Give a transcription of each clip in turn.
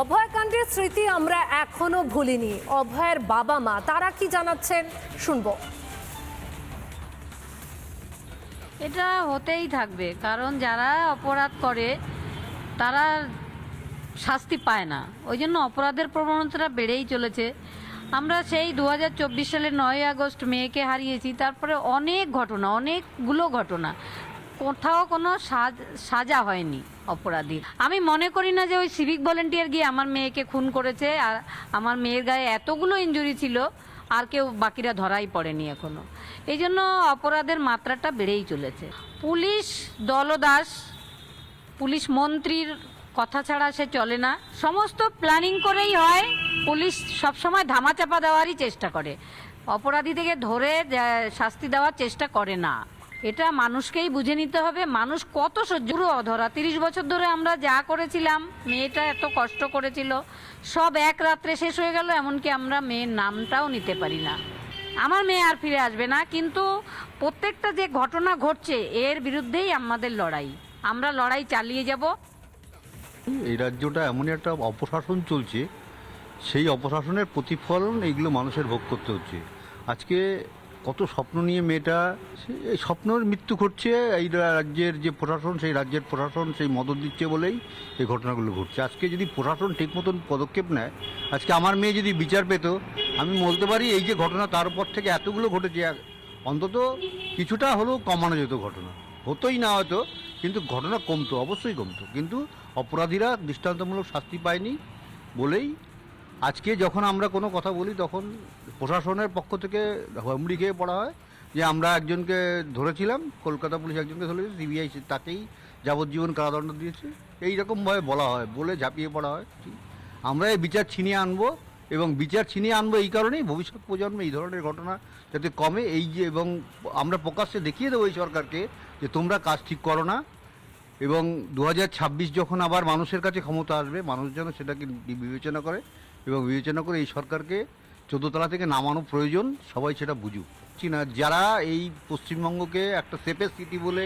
অভয়কাণ্ডের স্মৃতি আমরা এখনও ভুলিনি। অভয়ের বাবা মা, তারা কি জানাচ্ছেন? শুনব। এটা হতেই থাকবে, কারণ যারা অপরাধ করে, তারা শাস্তি পায় না। ওই জন্য অপরাধের প্রবণতাটা বেড়েই চলেছে। আমরা সেই দু হাজার চব্বিশ সালের নয় আগস্ট মেয়েকে হারিয়েছি, তারপরে অনেক ঘটনা, অনেকগুলো ঘটনা। কোথাও কোনো সাজ- হয়নি অপরাধী। আমি মনে করি না যে ওই সিভিক ভলেন্টিয়ার গিয়ে আমার মেয়েকে খুন করেছে, আর আমার মেয়ের গায়ে এতগুলো ইঞ্জুরি ছিল, আর কেউ বাকিরা ধরাই পড়েনি এখনও। এই জন্য অপরাধের মাত্রাটা বেড়েই চলেছে। পুলিশ দলদাস, পুলিশ মন্ত্রীর কথা ছাড়া সে চলে না। সমস্ত প্ল্যানিং করেই হয়, পুলিশ সবসময় ধামাচাপা দেওয়ারই চেষ্টা করে। অপরাধী থেকে ধরে শাস্তি দেওয়ার চেষ্টা করে না। এটা মানুষকেই বুঝে নিতে হবে। মানুষ কত সহ্য অধরা। তিরিশ বছর ধরে আমরা যা করেছিলাম, মেয়েটা এত কষ্ট করেছিল, সব এক রাত্রে শেষ হয়ে গেল, এমনকি আমরা মেয়ের নামটাও নিতে পারি না। আমার মেয়ে আর ফিরে আসবে না, কিন্তু প্রত্যেকটা যে ঘটনা ঘটছে, এর বিরুদ্ধেই আমাদের লড়াই। আমরা লড়াই চালিয়ে যাব। এই রাজ্যটা এমনই একটা অপশাসন চলছে, সেই অপশাসনের প্রতিফলন এইগুলো মানুষের ভোগ করতে হচ্ছে। আজকে কত স্বপ্ন নিয়ে মেয়েটা এই স্বপ্নের মৃত্যু ঘটছে, এই রাজ্যের যে প্রশাসন, সেই রাজ্যের প্রশাসন সেই মদত দিচ্ছে বলেই এই ঘটনাগুলো ঘটছে। আজকে যদি প্রশাসন ঠিক মতন পদক্ষেপ নেয়, আজকে আমার মেয়ে যদি বিচার পেত, আমি বলতে পারি এই যে ঘটনা তার উপর থেকে এতগুলো ঘটেছে, অন্তত কিছুটা হলেও কমানো যেত ঘটনা। হতোই না হয়তো, কিন্তু ঘটনা কমতো, অবশ্যই কমতো। কিন্তু অপরাধীরা দৃষ্টান্তমূলক শাস্তি পায়নি বলেই আজকে যখন আমরা কোনো কথা বলি, তখন প্রশাসনের পক্ষ থেকে হুমড়ি খেয়ে পড়া হয় যে আমরা একজনকে ধরেছিলাম, কলকাতা পুলিশ একজনকে ধরেছে, সিবিআই তাকেই যাবজ্জীবন কারাদণ্ড দিয়েছে। এই রকমভাবে বলা হয়, বলে ঝাঁপিয়ে পড়া হয়। আমরা এই বিচার ছিনিয়ে আনব এবং বিচার ছিনিয়ে আনব এই কারণেই ভবিষ্যৎ প্রজন্মে এই ধরনের ঘটনা যাতে কমে। এই যে এবং আমরা প্রকাশ্যে দেখিয়ে দেবো এই সরকারকে যে তোমরা কাজ ঠিক করো না এবং দু হাজার ছাব্বিশ যখন আবার মানুষের কাছে ক্ষমতা আসবে, মানুষ যেন সেটাকে বিবেচনা করে। এবং বিবেচনা করে এই সরকারকে চোদ্দতলা থেকে নামানো প্রয়োজন, সবাই সেটা বুঝুক। চীনা, যারা এই পশ্চিমবঙ্গকে একটা সেফের সিটি বলে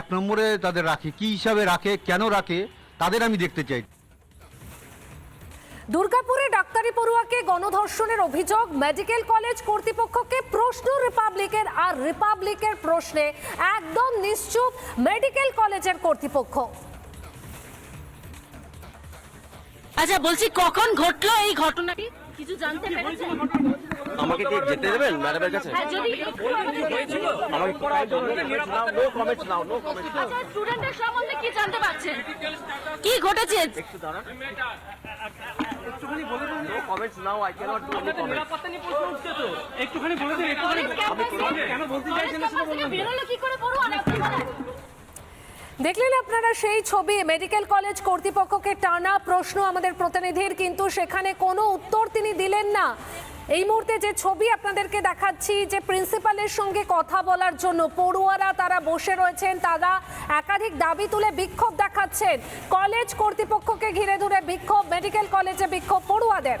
এক নম্বরে তাদের রাখে, কি হিসাবে রাখে, কেন রাখে, তাদের আমি দেখতে চাই। দুর্গাপুরে ডাক্তারি পড়ুয়াকে গণধর্ষণের অভিযোগ, মেডিকেল কলেজ কর্তৃপক্ষকে প্রশ্ন রিপাবলিকের, আর রিপাবলিকের প্রশ্নে একদম নিশ্চুপ মেডিকেল কলেজের কর্তৃপক্ষ। আচ্ছা বলছি কখন ঘটলো এই ঘটনাটি? কিছু জানতে পেরেছেন? আমাকে কি যেতে দেবেন ম্যাডামের কাছে? হ্যাঁ, যদি আমাকে no comments now no comments আচ্ছা স্টুডেন্টের সম্বন্ধে কি জানতে পারছেন? কি ঘটেছে? একটু দাঁড়ান। No comments now I can't do any comments নিরাপত্তা নিয়ে প্রশ্ন উঠছে তো। একটুখানি বলে দিন একটুখানি কেন বলতে চাইছেন সেটা বেরোলো কি করে পড়ুয়া না আপনি বলেন। দেখলেন আপনারা সেই ছবি মেডিকেল কলেজ কর্তৃপক্ষকে টানা প্রশ্ন আমাদের প্রতিনিধির, কিন্তু সেখানে কোনো উত্তর তিনি দিলেন না। এই মুহূর্তে যে ছবি আপনাদেরকে দেখাচ্ছি, যে প্রিন্সিপালের সঙ্গে কথা বলার জন্য পড়ুয়ারা তারা বসে রয়েছেন, তারা একাধিক দাবি তুলে বিক্ষোভ দেখাচ্ছেন। কলেজ কর্তৃপক্ষকে ঘিরে ধরে বিক্ষোভ মেডিকেল কলেজে বিক্ষোভ পড়ুয়াদের।